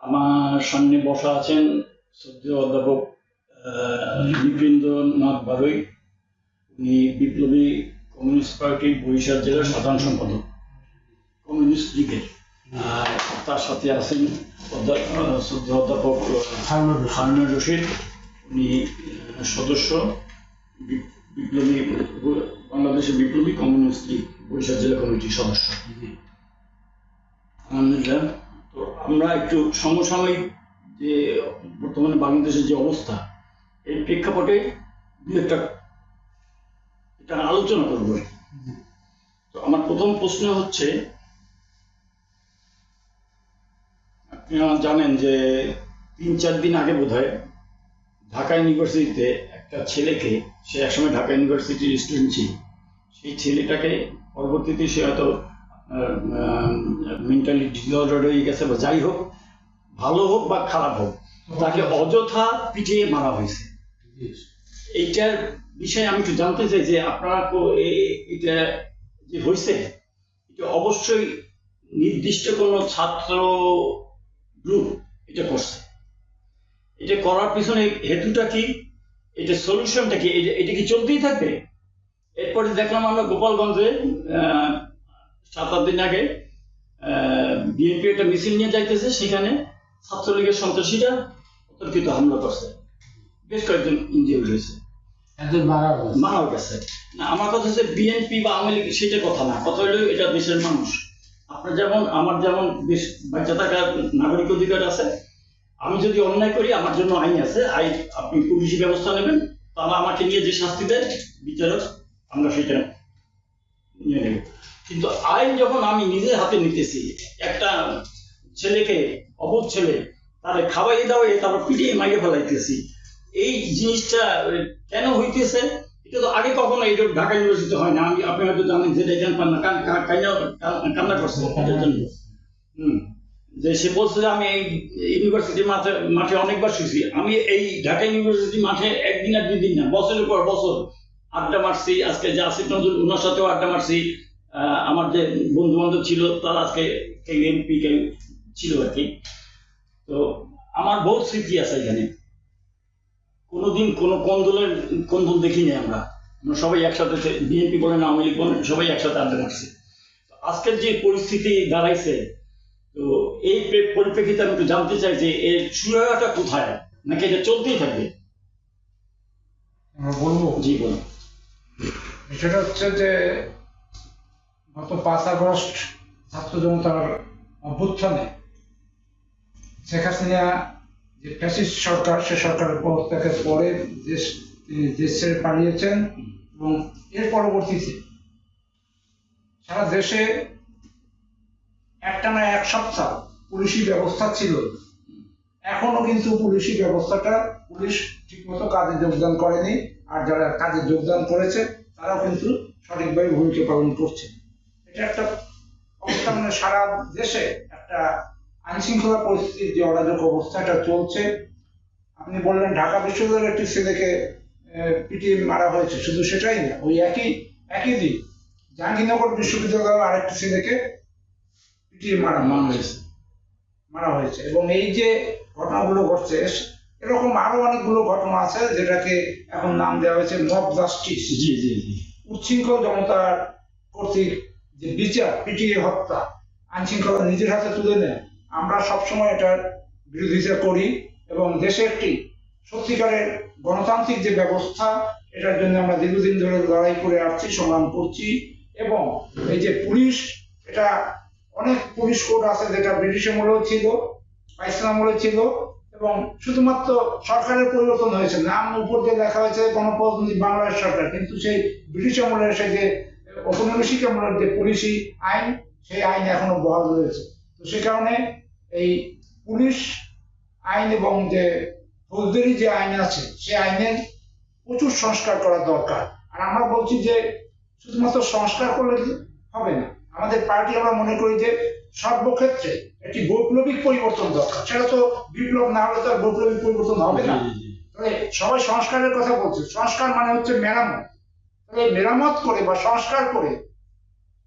আমার সামনে বসা আছেন শ্রদ্ধেয় অধ্যাপক আহ, নৃপেন্দ্রনাথ বারৈ উনি বিপ্লবী কমিউনিস্ট পার্টির বরিশাল জেলার সাধারণ সম্পাদক কমিউনিস্ট লীগের। আর তার সাথে আছেন আহ, অধ্যাপক হারুনুর রশিদ। উনি সদস্য বিপ্লবী বাংলাদেশের বিপ্লবী কমিউনিস্ট লীগ বরিশাল জেলা কমিটির সদস্য। আলহামদুলিল্লাহ তো আমরা একটু সমসাময়িক যে বর্তমানে বাংলাদেশের যে অবস্থা এই প্রেক্ষাপটে দু একটা এটা আলোচনা করব। তো আমার প্রথম প্রশ্ন হচ্ছে আপনারা জানেন যে তিন চার দিন আগে বোধহয় ঢাকা ইউনিভার্সিটিতে একটা ছেলেকে, সে একসময় ঢাকা ইউনিভার্সিটির স্টুডেন্ট ছিল, সেই ছেলেটাকে পরবর্তীতে সে হয়তো মেন্টালি ডিসঅর্ডার হয়ে গেছে বা যাই হোক, ভালো হোক বা খারাপ হোক, তাকে অযথা পিটিয়ে মারা হয়েছে। এইটার বিষয়ে আমি একটু জানতে চাই যে আপনারা এটা যে হয়েছে, এটা অবশ্যই নির্দিষ্ট কোনো ছাত্র গ্রুপ এটা করছে। এটা করার পিছনে হেতুটা কি? এটা সলিউশনটা কি? এটা- কি চলতেই থাকবে? এরপরে দেখলাম আমরা গোপালগঞ্জে সাত আট দিন আগে বিএনপি একটা মিছিল নিয়ে যাইতেছে সেখানে ছাত্রলীগের সন্ত্রাসীরা অতর্কিত হামলা করছে। বেশ কয়েকজন ইঞ্জিওর হয়েছে। একজন মারাও গেছে। না আমার কথা হচ্ছে বিএনপি বা আওয়ামী লীগ সেটা কথা না। কথা হলো এটা দেশের মানুষ। আপনার যেমন আমার যেমন দেশ বাচ্চা থাকার নাগরিক অধিকার আছে আমি যদি অন্যায় করি আমার জন্য আইন আছে আইন আপনি পুলিশি ব্যবস্থা নেবেন তাহলে আমাকে নিয়ে যে শাস্তি দেয় বিচারক আমরা সেটা নিয়ে নেব। কিন্তু আইন যখন আমি নিজের হাতে নিতেছি, একটা ছেলেকে, অবধ ছেলে, তারে খাওয়াই দাওয়াই তারপর পিটিয়ে মাইরে ফেলাইতেছি, এই জিনিসটা কেন হইতেছে? এটা তো আগে কখনো এটা ঢাকা ইউনিভার্সিটি হয় না। আমি, আপনি হয়তো জানেন যে দেখেন পান না, কান- কান- কান্না- করছে এটার জন্য হুম। যে সে বলছে যে আমি এই ইউনিভার্সিটি মাঠে মাঠে অনেকবার শুয়েছি আমি এই ঢাকা ইউনিভার্সিটি মাঠে একদিন আর দুই দিন না, বছরের পর বছর আড্ডা মারছি, আজকে যে আসিফ নজরুল, ওনার সাথেও আড্ডা মারছি। আমার যে বন্ধু বান্ধব ছিল তারা আজকে কেউ এমপি কেউ ছিল আর কি। তো আমার বহুত স্মৃতি আছে এখানে। কোনোদিন কোনো কন্দলের কন্দল দেখিনি আমরা। আমরা সবাই একসাথে বিএনপি বলেন আওয়ামী লীগ বলেন সবাই একসাথে আড্ডা মারছি। আজকের যে পরিস্থিতি দাঁড়াইছে তো এই পরিপ্রেক্ষিতে আমি একটু জানতে চাই যে এর সুরাহাটা কোথায়? নাকি এটা চলতেই থাকবে? আমরা বলব। জি বলুন। বিষয়টা হচ্ছে যে গত পাঁচ আগস্ট ছাত্র জনতার অভ্যুত্থানে শেখ হাসিনা যে ফ্যাসিস্ট সরকার, সে সরকারের পদত্যাগের পরে দেশ দেশ ছেড়ে পালিয়েছেন এবং এর পরবর্তীতে সারা দেশে একটানা এক সপ্তাহ পুলিশি ব্যবস্থা ছিল। এখনও কিন্তু পুলিশি ব্যবস্থাটা পুলিশ ঠিকমতো কাজে যোগদান করেনি। আর যারা কাজে যোগদান করেছে, তারাও কিন্তু সঠিকভাবে ভূমিকা পালন করছে। এটা একটা অবস্থা মানে সারা দেশে একটা আইন শৃঙ্খলা পরিস্থিতির যে অরাজক অবস্থা এটা চলছে। আপনি বললেন ঢাকা বিশ্ববিদ্যালয়ের একটি ছেলেকে পিটিয়ে মারা হয়েছে। শুধু সেটাই না ওই একই একই দিন জাহাঙ্গীরনগর বিশ্ববিদ্যালয়ের আরেকটি ছেলেকে পিটিয়ে মারা হয়েছে। হয়েছে। মারা হয়েছে। এবং এই যে ঘটনাগুলো ঘটছে এরকম আরও অনেকগুলো ঘটনা আছে যেটাকে এখন নাম দেওয়া হয়েছে মব জাস্টিস জি জি জি। উচ্ছৃঙ্খল জনতার কর্তৃক যে বিচার, পিটিয়ে হত্যা আইন শৃঙ্খলা নিজের হাতে তুলে নেয়, আমরা সবসময় এটার বিরোধিতা করি এবং দেশে একটি সত্যিকারের গণতান্ত্রিক যে ব্যবস্থা, এটার জন্য আমরা দীর্ঘদিন ধরে লড়াই করে আসছি, সংগ্রাম করছি এবং এই যে পুলিশ, এটা অনেক পুলিশ কোড আছে যেটা ব্রিটিশ আমলেও ছিল পাকিস্তান আমলে ছিল এবং শুধুমাত্র সরকারের পরিবর্তন হয়েছে। নাম উপর দিয়ে লেখা হয়েছে গণপ্রজাতন্ত্রী বাংলাদেশ সরকার, কিন্তু সেই ব্রিটিশ আমলের সেই যে ঔপনিবেশিক আমলের যে পুলিশি আইন সেই আইন এখনও বহাল রয়েছে। তো সে কারণে এই পুলিশ আইন এবং যে ফৌজদারি যে আইন আছে সেই আইনের প্রচুর সংস্কার করা দরকার। আর আমরা বলছি যে শুধুমাত্র সংস্কার করলে হবে না? আমাদের পার্টি আমরা মনে করি যে সর্বক্ষেত্রে একটি বৈপ্লবিক পরিবর্তন দরকার। সেটা তো বিপ্লব না হলে তো আর বৈপ্লবিক পরিবর্তন হবে না। সবাই সংস্কারের কথা বলছে। সংস্কার মানে হচ্ছে মেরামত। মেরামত করে বা সংস্কার করে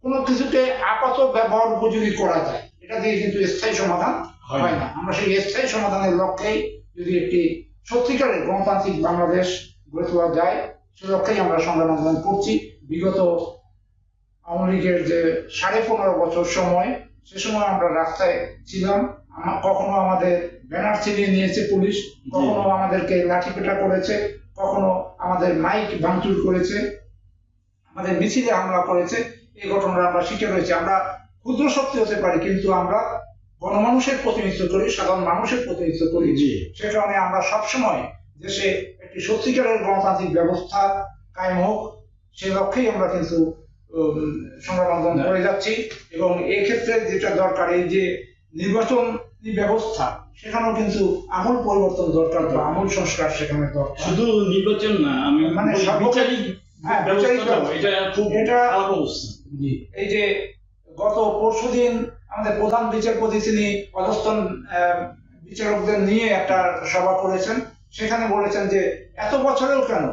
কোনো কিছুকে আপাত ব্যবহার উপযোগী করা যায়। এটা দিয়ে কিন্তু স্থায়ী সমাধান হয় না। না। আমরা সেই স্থায়ী সমাধানের লক্ষ্যেই যদি একটি সত্যিকারের গণতান্ত্রিক বাংলাদেশ গড়ে তোলা যায় সে লক্ষ্যেই আমরা সংগ্রাম আন্দোলন করছি। বিগত আওয়ামী লীগের যে সাড়ে পনেরো বছর সময় সে সময় আমরা রাস্তায় ছিলাম। কখনো আমাদের ব্যানার ছিনিয়ে নিয়েছে পুলিশ কখনো আমাদেরকে লাঠিপেটা করেছে কখনো আমাদের মাইক ভাঙচুর করেছে। আমাদের মিছিলে হামলা করেছে এই ঘটনার আমরা শিকার হয়েছি। আমরা ক্ষুদ্র শক্তি হতে পারি কিন্তু আমরা গণমানুষের প্রতিনিধিত্ব করি সাধারণ মানুষের প্রতিনিধিত্ব করি। সে কারণে আমরা সবসময় দেশে একটি সত্যিকারের গণতান্ত্রিক ব্যবস্থা কায়েম হোক সে লক্ষ্যেই আমরা কিন্তু সংগ্রাম আন্দোলন করে যাচ্ছি এবং এক্ষেত্রে যেটা দরকার এই যে নির্বাচন ব্যবস্থা সেখানেও কিন্তু আমূল পরিবর্তন দরকার বা আমূল সংস্কার সেখানে দরকার। শুধু নির্বাচন না আমি মানে বিচারিক হ্যাঁ। এটা এই যে গত পরশুদিন আমাদের প্রধান বিচারপতি তিনি আহ, বিচারকদের নিয়ে একটা সভা করেছেন। সেখানে বলেছেন যে এত বছরেও কেন?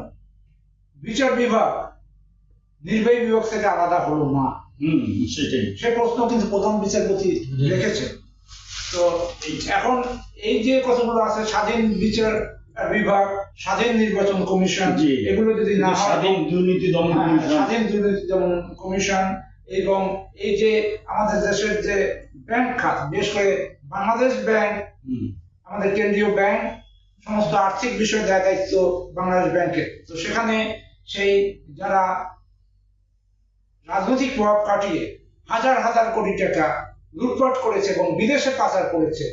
বিচার বিভাগ নির্বাহী বিভাগ থেকে আলাদা হলো না। হুম সেটাই। সে প্রশ্ন কিন্তু প্রধান বিচারপতি রেখেছেন। তো এখন এই যে কতগুলো আছে স্বাধীন বিচার বিভাগ স্বাধীন নির্বাচন কমিশন এগুলো যদি না স্বাধীন দুর্নীতি দমন হ্যাঁ, স্বাধীন দুর্নীতি দমন কমিশন এবং এই যে আমাদের দেশের যে ব্যাংক খাত বিশেষ করে বাংলাদেশ ব্যাংক আমাদের কেন্দ্রীয় ব্যাংক সমস্ত আর্থিক বিষয় দেয় দায়িত্ব বাংলাদেশ ব্যাংকের। তো সেখানে সেই যারা রাজনৈতিক প্রভাব কাটিয়ে হাজার হাজার কোটি টাকা লুটপাট করেছে এবং বিদেশে পাচার করেছে